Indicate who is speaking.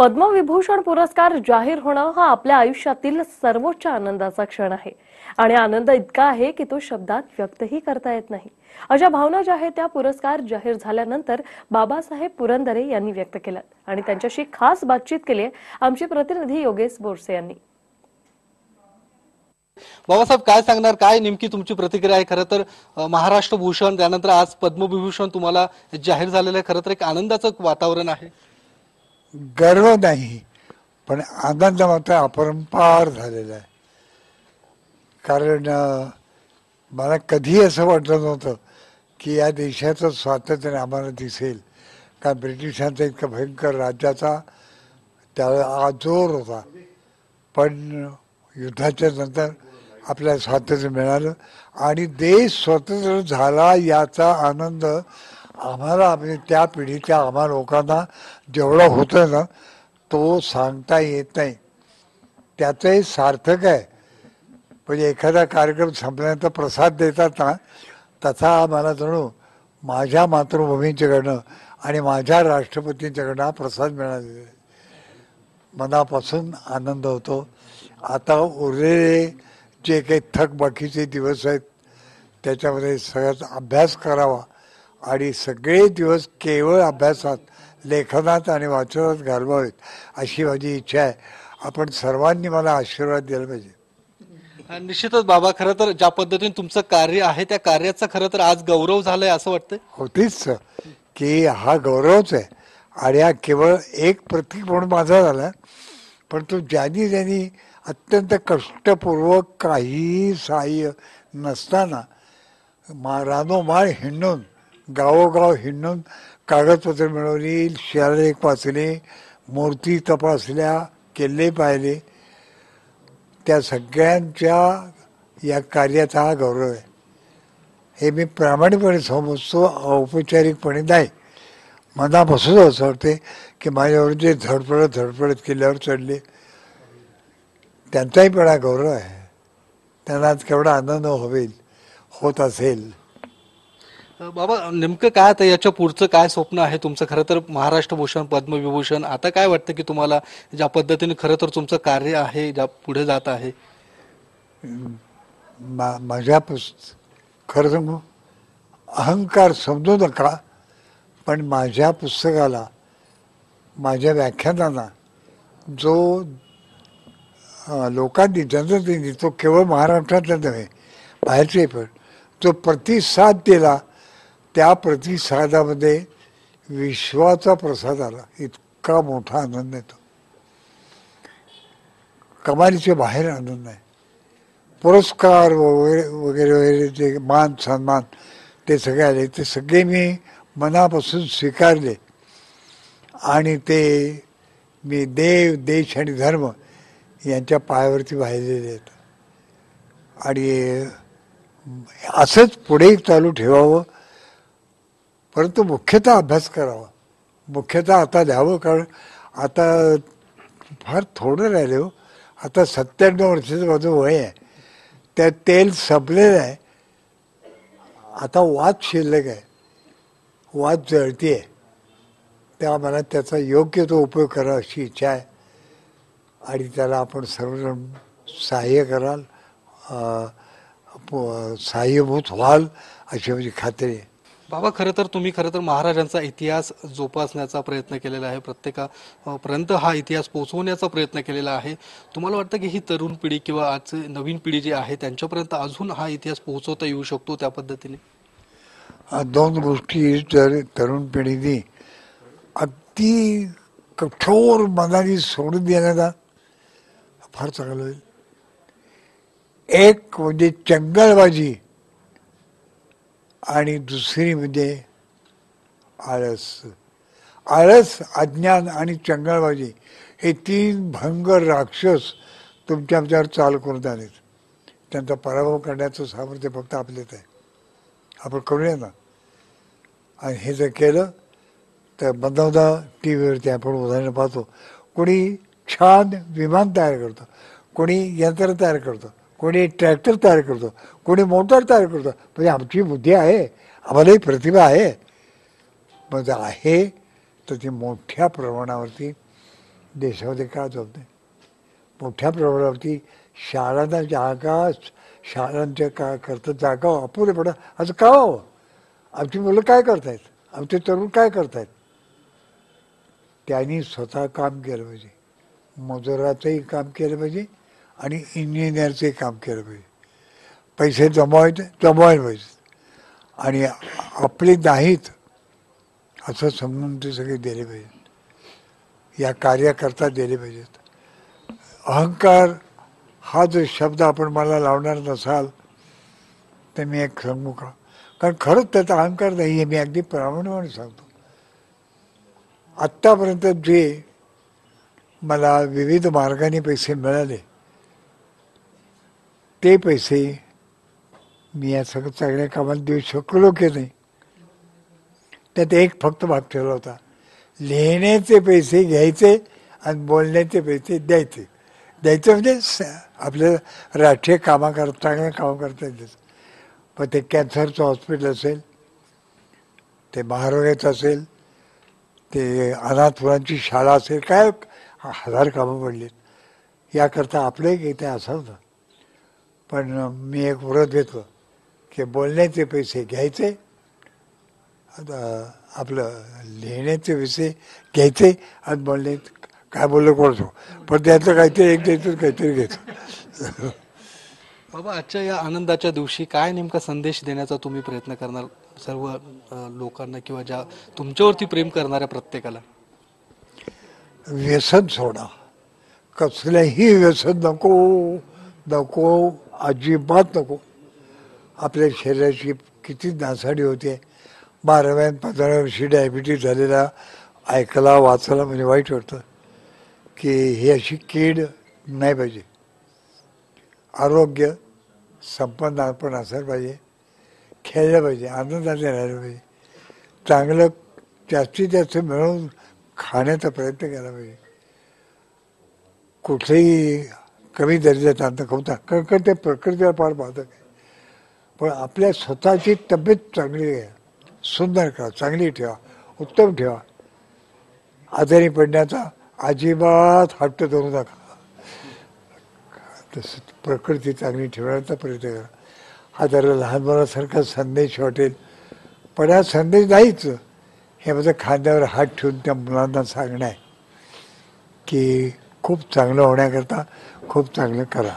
Speaker 1: पद्मविभूषण पुरस्कार जाहीर होणं हा आपल्या आयुष्यातील सर्वोच्च आनंदाचा क्षण आहे. आणि आनंद इतका आहे की तो शब्दात व्यक्तही करता येत नाही. अशा भावना ज्या आहेत त्या पुरस्कार जाहीर झाल्यानंतर बाबासाहेब पुरंदरे यांनी व्यक्त केल्या आणि त्यांच्याशी खास बातचीत केली आमचे प्रतिनिधी योगेश बोरसे यांनी.
Speaker 2: बाबासाहेब काय सांगणार? काय नेमकी तुमची प्रतिक्रिया आहे? खरं तर महाराष्ट्र भूषण त्यानंतर आज पद्मविभूषण तुम्हाला जाहीर झालेलं आहे. खरं तर एक आनंदाचं वातावरण आहे.
Speaker 3: गर्व नाही. पण आनंद मात्र अपरंपार झालेला आहे. कारण मला कधी असं वाटलं नव्हतं की या देशाचं स्वातंत्र्य आम्हाला दिसेल. कारण ब्रिटिशांचा इतका भयंकर राज्याचा त्यावेळेला आजोर होता. पण युद्धाच्या नंतर आपल्याला स्वातंत्र्य मिळालं आणि देश स्वतंत्र झाला याचा आनंद आम्हाला म्हणजे त्या पिढीच्या आम्हा लोकांना जेवढं होतं ना तो सांगता येत नाही. त्याचंही सार्थक आहे. म्हणजे एखादा कार्यक्रम संपल्यानंतर प्रसाद देतात ना तसा मला जणू माझ्या मातृभूमीच्याकडनं आणि माझ्या राष्ट्रपतींच्याकडनं हा प्रसाद मिळालेला आहे. मनापासून आनंद होतो. आता उरलेले जे काही थकबाकीचे दिवस आहेत त्याच्यामध्ये सगळ्यात अभ्यास करावा. आणि सगळे दिवस केवळ अभ्यासात लेखनात आणि वाचनात घालवावेत अशी माझी इच्छा आहे. आपण सर्वांनी मला आशीर्वाद दिला पाहिजे.
Speaker 2: निश्चितच बाबा खरं तर ज्या पद्धतीने तुमचं कार्य आहे त्या कार्याचा खरं तर आज गौरव झालाय असं वाटतंय?
Speaker 3: होतीच की हा गौरवच आहे. आणि हा केवळ एक प्रतीक म्हणून माझा झाला. पण तो ज्यांनी ज्यांनी अत्यंत कष्टपूर्वक काहीही सहाय्य नसताना मा रानोमाळ हिंडून गावोगाव हिंडून कागदपत्र मिळवली शिलालेख वाचले मूर्ती तपासल्या केले पाहिले. त्या सगळ्यांच्या या कार्याचा हा गौरव आहे. हे मी प्रामाणिकपणे समजतो औपचारिकपणे नाही. मनापासून असं वाटते की माझ्यावर जे धडपडत धडपडत किल्ल्यावर चढले. त्यांचाही पण हा गौरव आहे. त्यांना केवढा आनंद होईल होत असेल.
Speaker 2: बाबा नेमकं काय आता याच्या पुढचं काय स्वप्न आहे तुमचं? खरं तर महाराष्ट्र भूषण पद्मविभूषण आता काय वाटतं की तुम्हाला ज्या पद्धतीने खरं तर तुमचं कार्य आहे ज्या पुढे जात आहे?
Speaker 3: मा माझ्या पुस्त खरं सांगू अहंकार समजू नका पण माझ्या पुस्तकाला माझ्या व्याख्यानांना जो लोकांनी जनतेने तो केवळ महाराष्ट्रातला नव्हे बाहेरचे पण जो प्रतिसाद दिला त्या प्रतिसादामध्ये विश्वाचा प्रसाद आला. इतका मोठा आनंद येतो. कमालीच्या बाहेर आनंद आहे पुरस्कार वगैरे वगैरे वगैरे जे मान सन्मान ते सगळे आले. ते सगळे मी मनापासून स्वीकारले. आणि ते मी देव देश आणि धर्म यांच्या पायावरती वाहिलेले आहेत. आणि असंच पुढे चालू ठेवावं. परंतु मुख्यतः अभ्यास करावा. मुख्यतः आता द्यावं कारण आता फार थोडं राहिले हो. आता सत्त्याण्णव वर्षाचं माझं वय आहे. त्या तेल संपलेलं आहे. आता वाद शिल्लक आहे. वाद जळती आहे त्या मला त्याचा योग्य तो उपयोग करा अशी इच्छा आहे. आणि त्याला आपण सर्वजण सहाय्य कराल प- सहाय्यभूत व्हाल अशी माझी खात्री आहे.
Speaker 2: बाबा खरं तर तुम्ही खरं तर महाराजांचा इतिहास जोपासण्याचा प्रयत्न केलेला आहे. प्रत्येकापर्यंत हा इतिहास पोहोचवण्याचा प्रयत्न केलेला आहे. तुम्हाला वाटतं की ही तरुण पिढी किंवा आज नवीन पिढी जी आहे त्यांच्यापर्यंत अजून हा इतिहास पोहोचवता येऊ शकतो त्या पद्धतीने?
Speaker 3: दोन गोष्टी जर तरुण पिढीने अगदी कठोर मनाने सोडून देण्याचा फार चांगलं होईल. एक म्हणजे चंगळबाजी आणि दुसरी म्हणजे आळस. आळस अज्ञान आणि चंगळबाजी हे तीन भंगर राक्षस तुमच्या आमच्यावर चाल करून आलेत. त्यांचा पराभव करण्याचं सामर्थ्य फक्त आपल्यात आहे. आपण करूया ना? आणि हे जर केलं तर बंधवदा टी व्हीवरती आपण उदाहरणं पाहतो. कोणी छान विमान तयार करतं कोणी यंत्र तयार करतं कोणी ट्रॅक्टर तयार करतो कोणी मोटर तयार करतो म्हणजे आमची बुद्धी आहे आम्हालाही प्रतिभा आहे. मग आहे तर ती मोठ्या प्रमाणावरती देशामध्ये का जात नाही? मोठ्या प्रमाणावरती शाळांना जागा शाळांच्या का करता जागा अपुरे पडा. असं का व्हावं आमची मुलं काय करतायत? आमचे तरुण काय करतायत? त्यांनी स्वतः काम केलं पाहिजे. मजुराचंही काम केलं पाहिजे. आणि इंजिनियरचे काम केलं पाहिजे. पैसे जमवायचे जमवायला पाहिजे. आणि आपले नाहीत असं समजून ते सगळे दिले पाहिजेत. या कार्याकरता दिले पाहिजेत. अहंकार हा जो शब्द आपण मला लावणार नसाल तर मी एक सांगू का? कारण खरंच त्याचा अहंकार नाही आहे मी अगदी प्रामाणिकपणे सांगतो. आत्तापर्यंत जे मला विविध मार्गाने पैसे मिळाले ते पैसे मी या सगळं चांगल्या कामाला देऊ शकलो की नाही? त्यात एक फक्त भाग ठेवला होता. लिहिण्याचे पैसे घ्यायचे आणि बोलण्याचे पैसे द्यायचे. द्यायचं म्हणजे स- आपल्या राष्ट्रीय कामा कर चांगल्या कामं करता येतील पण ते कॅन्सरचं हॉस्पिटल असेल ते महारोग्याचं असेल ते अनाथ मुलांची शाळा असेल काय हजार कामं पडलीत याकरता आपलं एक इथे असं होतं. पण मी एक व्रत घेतलं की बोलण्याचे पैसे घ्यायचे आता आपलं लिहिण्याचे पैसे घ्यायचे आणि बोलणे काय बोललं कोणतो पण त्याचं काहीतरी एक द्यायचं काहीतरी घ्यायचं.
Speaker 2: बाबा आजच्या या आनंदाच्या दिवशी काय नेमका संदेश देण्याचा तुम्ही प्रयत्न करणार सर्व लोकांना किंवा ज्या तुमच्यावरती प्रेम करणाऱ्या प्रत्येकाला?
Speaker 3: व्यसन सोडा. कसलंही व्यसन नको नको. अजिबात नको. आपल्या शरीराची किती नासाडी होते. बाराव्या आणि पंधराव्या वर्षी डायबिटीज झालेला ऐकायला वाचायला म्हणजे वाईट वाटतं. की ही अशी कीड नाही पाहिजे. आरोग्य संपन्न आपण असायला पाहिजे. खेळलं पाहिजे आनंदाने राहिलं पाहिजे. चांगलं जास्तीत जास्त मिळवून खाण्याचा प्रयत्न केला पाहिजे. कुठलेही कमी दर्जाचा अन्न खाऊता कारण कारण ते प्रकृतीला फार बाधक आहे पण आपल्या स्वतःची तब्येत चांगली आहे. सुंदर करा चांगली ठेवा उत्तम ठेवा. आजारी पडण्याचा अजिबात हट्ट धरू नका. तसं प्रकृती चांगली ठेवण्याचा प्रयत्न करा. हा त्याला लहान मुलासारखा संदेश वाटेल. पण हा संदेश नाहीच. हे माझं खांद्यावर हात ठेवून त्या मुलांना सांगणं आहे की खूप चांगलं होण्याकरता खूप चांगलं करा.